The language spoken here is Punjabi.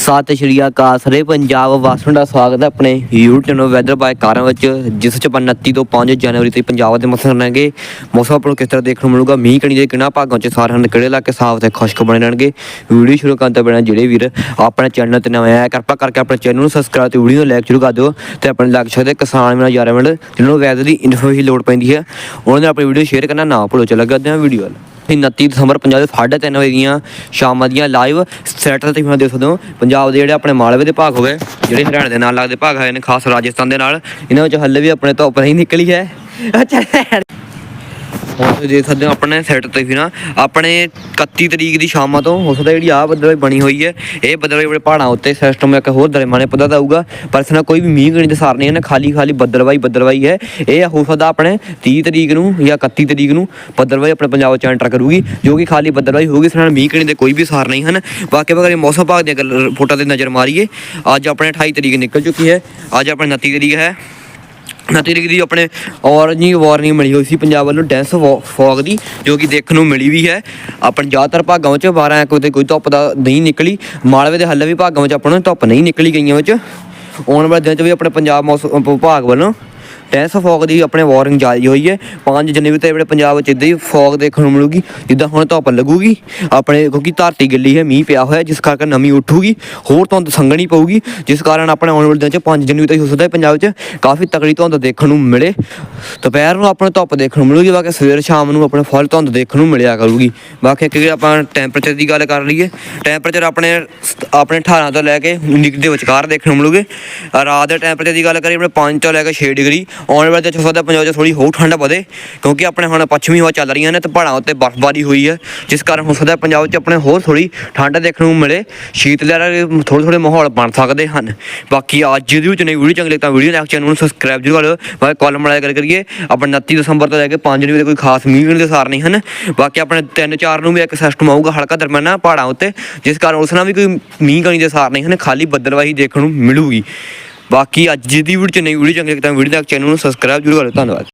ਸਤਿ ਸ਼੍ਰੀ ਅਕਾਲ ਸਾਰੇ ਪੰਜਾਬ ਵਾਸੀਆਂ ਦਾ ਸਵਾਗਤ ਹੈ ਆਪਣੇ YouTube ਚੈਨਲ ਵੈਦਰ ਬਾਈ ਕਾਰਾਂ ਵਿੱਚ, ਜਿਸ ਚ ਆਪਾਂ 29 ਤੋਂ 5 ਜਨਵਰੀ ਤੱਕ ਪੰਜਾਬ ਦੇ ਮੌਸਮ ਰਹਿਣਗੇ ਮੌਸਮ ਆਪਾਂ ਨੂੰ ਕਿਸ ਤਰ੍ਹਾਂ ਦੇਖਣ ਨੂੰ ਮਿਲੂਗਾ? ਮੀਂਹ ਕਣੀ ਦੇ ਕਿਹਨਾਂ ਭਾਗਾਂ ਚ ਸਾਰ ਹਨ, ਕਿਹੜੇ ਇਲਾਕੇ ਸਾਫ਼ ਤੇ ਖੁਸ਼ਕ ਬਣੇ ਰਹਿਣਗੇ? ਵੀਡੀਓ ਸ਼ੁਰੂ ਕਰਨ ਤੋਂ ਪਹਿਲਾਂ ਜਿਹੜੇ ਵੀਰ ਆਪਣੇ ਚੈਨਲ ਤੇ ਨਵੇਂ ਆਇਆ ਕਿਰਪਾ ਕਰਕੇ ਆਪਣੇ ਚੈਨਲ ਨੂੰ ਸਬਸਕ੍ਰਾਈਬ ਤੇ ਵੀਡੀਓ ਨੂੰ ਲਾਈਕ ਸ਼ੁਰੂ ਕਰ ਦਿਓ ਤੇ ਆਪਣੇ ਲੱਗ ਸਕਦੇ ਕਿਸਾਨ ਮੇਰਾ ਯਾਰ ਮਿੰਟ ਜਿਹਨਾਂ ਨੂੰ ਵੈਦਰ ਦੀ ਇਨਫੋਰਮੇਸ਼ਨ ਲੋੜ ਪੈਂਦੀ ਹੈ, ਉਹਨਾਂ ਨੇ ਆਪਣੀ ਵੀਡੀਓ ਸ਼ੇਅਰ ਕਰਨਾ ਨਾ ਭੁੱਲੋ। ਚਲੋ ਕਰਦੇ ਹਾਂ ਵੀਡੀਓ ਵੱਲ। 29 ਦਸੰਬਰ ਪੰਜਾਬ ਦੇ 3:30 ਵਜੇ ਦੀਆਂ ਸ਼ਾਮਾਂ ਦੀਆਂ ਲਾਈਵ ਸੈਟਲ ਤੇ ਦੇਖ ਸਕਦੇ ਹੋ। ਪੰਜਾਬ ਦੇ ਜਿਹੜੇ ਆਪਣੇ ਮਾਲਵੇ ਦੇ ਭਾਗ ਹੋਵੇ ਜਿਹੜੇ ਹਰਿਆਣਾ ਦੇ ਨਾਲ ਲੱਗਦੇ ਭਾਗ ਹੈਗੇ ਨੇ, ਖਾਸ ਰਾਜਸਥਾਨ ਦੇ ਨਾਲ। ਇਹਨਾਂ ਵਿੱਚ ਹੱਲੇ ਵੀ ਆਪਣੇ ਧੁੱਪ ਨਹੀਂ ਨਿਕਲੀ ਹੈ। ਅੱਛਾ ਹੁਣ ਤੁਸੀਂ ਦੇਖ ਸਕਦੇ ਹੋ ਆਪਣੇ ਸੈਟ ਤੇ ਵੀ ਨਾ, ਆਪਣੇ 31 ਤਰੀਕ ਦੀ ਸ਼ਾਮਾਂ ਤੋਂ ਹੋ ਸਕਦਾ ਜਿਹੜੀ ਆ ਬੱਦਲ ਬਣੀ ਹੋਈ ਹੈ, ਇਹ ਬੱਦਲ ਬੜੇ ਪਹਾੜਾਂ ਉੱਤੇ ਸਿਸਟਮ ਇੱਕ ਹੋਰ ਦਰਮਾਨੇ ਪਤਾ ਤਾਂ ਪਰ ਇਸ ਨਾਲ ਕੋਈ ਵੀ ਮੀਂਹ ਗਣੀ ਦੇ ਸਾਰ ਨਹੀਂ ਹੈ ਖਾਲੀ ਖਾਲੀ ਬੱਦਲਵਾਈ ਬੱਦਲਵਾਈ ਹੈ। ਇਹ ਹੋ ਸਕਦਾ ਆਪਣੇ 30 ਤਰੀਕ ਨੂੰ ਜਾਂ 31 ਤਰੀਕ ਨੂੰ ਬੱਦਲਵਾਈ ਆਪਣੇ ਪੰਜਾਬ ਚ ਐਂਟਰ ਕਰੂਗੀ, ਜੋ ਕਿ ਖਾਲੀ ਬੱਦਲਵਾਈ ਹੋਊਗੀ, ਇਸ ਨਾਲ ਮੀਂਹ ਗਣੀ ਦੇ ਕੋਈ ਵੀ ਸਾਰ ਨਹੀਂ ਹਨ। ਬਾਕੀ ਅਗਰ ਮੌਸਮ ਭਾਗ ਦੀਆਂ ਗੱਲ- ਰਿਪੋਰਟਾਂ ਤੇ ਨਜ਼ਰ ਮਾਰੀਏ, ਅੱਜ ਆਪਣੇ 28 ਤਰੀਕ ਨਿਕਲ ਚੁੱਕੀ ਹੈ, ਅੱਜ ਆਪਣੇ 29 ਤਰੀਕ ਹੈ। ਤਰੀਕ ਦੀ ਆਪਣੇ ਔਰੰਜੀ ਵਾਰਨਿੰਗ ਮਿਲੀ ਹੋਈ ਸੀ, ਪੰਜਾਬ ਵੱਲੋਂ ਡੈਂਸ ਫੌਗ ਦੀ, ਜੋ ਕਿ ਦੇਖਣ ਨੂੰ ਮਿਲੀ ਵੀ ਹੈ। ਆਪਣੇ ਜ਼ਿਆਦਾਤਰ ਭਾਗਾਂ ਵਿੱਚ 12 ਕੋਈ ਤੇ ਕੋਈ ਧੁੱਪ ਦਾ ਨਹੀਂ ਨਿਕਲੀ। ਮਾਲਵੇ ਦੇ ਹੱਲੇ ਵੀ ਭਾਗਾਂ ਵਿੱਚ ਆਪਾਂ ਨੂੰ ਧੁੱਪ ਨਹੀਂ ਨਿਕਲੀ ਗਈਆਂ ਵਿੱਚ। ਆਉਣ ਵਾਲੇ ਦਿਨ 'ਚ ਵੀ ਆਪਣੇ ਪੰਜਾਬ ਮੌਸਮ ਵਿਭਾਗ ਵੱਲੋਂ ਡੈਂਸ ਫੌਗ ਦੀ ਆਪਣੇ ਵਾਰਨਿੰਗ ਜਾਰੀ ਹੋਈ ਹੈ। 5 ਜਨਵਰੀ ਤੇ ਆਪਣੇ ਪੰਜਾਬ ਵਿੱਚ ਇਦਾਂ ਹੀ ਫੌਗ ਦੇਖਣ ਨੂੰ ਮਿਲੂਗੀ, ਜਿੱਦਾਂ ਹੁਣ ਧੁੱਪ ਲੱਗੂਗੀ। ਆਪਣੇ ਕਿਉਂਕਿ ਧਰਤੀ ਗਿੱਲੀ ਹੈ, ਮੀਂਹ ਪਿਆ ਹੋਇਆ, ਜਿਸ ਕਰਕੇ ਨਮੀ ਉੱਠੂਗੀ। ਹੋਰ ਧੁੰਦ ਸੰਘਣੀ ਪਊਗੀ, ਜਿਸ ਕਾਰਨ ਆਪਣੇ ਆਉਣ ਵਾਲੇ ਦਿਨ 'ਚ 5 ਜਨਵਰੀ ਤੱਕ ਹੋ ਸਕਦਾ ਹੈ ਪੰਜਾਬ 'ਚ ਕਾਫੀ ਤਕੜੀ ਧੁੰਦ ਦੇਖਣ ਨੂੰ ਮਿਲੇ। ਦੁਪਹਿਰ ਨੂੰ ਆਪਣੇ ਧੁੱਪ ਦੇਖਣ ਨੂੰ ਮਿਲੂਗੀ ਬਾਕੀ ਸਵੇਰ ਸ਼ਾਮ ਨੂੰ ਆਪਣੇ ਫੁੱਲ ਧੁੰਦ ਦੇਖਣ ਨੂੰ ਮਿਲਿਆ ਕਰੂਗੀ। ਬਾਕੀ ਕਿ ਆਪਾਂ ਟੈਂਪਰੇਚਰ ਦੀ ਗੱਲ ਕਰ ਲਈਏ ਟੈਂਪਰੇਚਰ ਆਪਣੇ ਆਪਣੇ 18 ਤੋਂ ਲੈ ਕੇ 19 ਦੇ ਵਿਚਕਾਰ ਦੇਖਣ ਨੂੰ ਮਿਲੂਗੇ। ਰਾਤ ਦੇ ਟੈਂਪਰੇਚਰ ਦੀ ਗੱਲ ਕਰੀਏ, ਆਪਣੇ 5 ਤੋਂ ਲੈ ਕੇ 6 ਡਿਗਰੀ ਆਉਣ ਵਾਲੇ ਦਿਨ 'ਚ ਹੋ ਸਕਦਾ ਪੰਜਾਬ 'ਚ ਥੋੜੀ ਹੋਰ ਠੰਡ ਵਧੇ, ਕਿਉਂਕਿ ਆਪਣੇ ਹੁਣ ਪੱਛਮੀ ਹਵਾ ਚੱਲ ਰਹੀਆਂ ਨੇ ਤੇ ਪਹਾੜਾਂ ਉੱਤੇ ਬਰਫ਼ਬਾਰੀ ਹੋਈ ਹੈ, ਜਿਸ ਕਾਰਨ ਹੋ ਸਕਦਾ ਪੰਜਾਬ 'ਚ ਆਪਣੇ ਹੋਰ ਥੋੜੀ ਠੰਡ ਦੇਖਣ ਨੂੰ ਮਿਲੇ ਸ਼ੀਤ ਲਹਿਰ ਥੋੜੇ ਥੋੜੇ ਮਾਹੌਲ ਬਣ ਸਕਦੇ ਹਨ। ਬਾਕੀ ਅੱਜ ਦੀ ਵਿੱਚ ਨਹੀਂ, ਵੀਡੀਓ ਚੰਗੀ ਲੱਗੀ ਤਾਂ ਵੀਡੀਓ ਲਾਈਕ ਚੈਨਲ ਨੂੰ ਸਬਸਕ੍ਰਾਈਬ ਜ਼ਰੂਰ ਕਰੋ ਬਾਕੀ ਕਾਲਮ ਵਾਲਾ ਗੱਲ ਕਰੀਏ, ਆਪਣੇ 29 ਦਸੰਬਰ ਤੋਂ ਲੈ ਕੇ 5 ਜਨਵਰੀ ਤੱਕ ਕੋਈ ਖਾਸ ਮੀਂਹ ਵੀ ਦੇ ਸਾਰ ਨਹੀਂ ਹਨ। ਬਾਕੀ ਆਪਣੇ 3-4 ਨੂੰ ਵੀ ਇੱਕ ਸਿਸਟਮ ਆਊਗਾ ਹਲਕਾ ਦਰਮਿਆਨਾ ਪਹਾੜਾਂ ਉੱਤੇ, ਜਿਸ ਕਾਰਨ ਉਸ ਨਾਲ ਵੀ ਕੋਈ ਮੀਂਹ ਕਣੀ ਦੇ ਸਾਰ ਨਹੀਂ ਹਨ, ਖਾਲੀ ਬੱਦਲਵਾਹੀ ਦੇਖਣ ਨੂੰ ਮਿਲੂਗੀ। ਬਾਕੀ ਅੱਜ ਦੀ ਵੀਡੀਓ ਚ ਨਹੀਂ ਵੀਡੀਓ ਚੰਗੀ ਲੱਗੀ ਤਾਂ ਵੀਡੀਓ ਦਾ ਚੈਨਲ ਨੂੰ ਸਬਸਕ੍ਰਾਈਬ ਜ਼ਰੂਰ ਕਰੋ ਧੰਨਵਾਦ।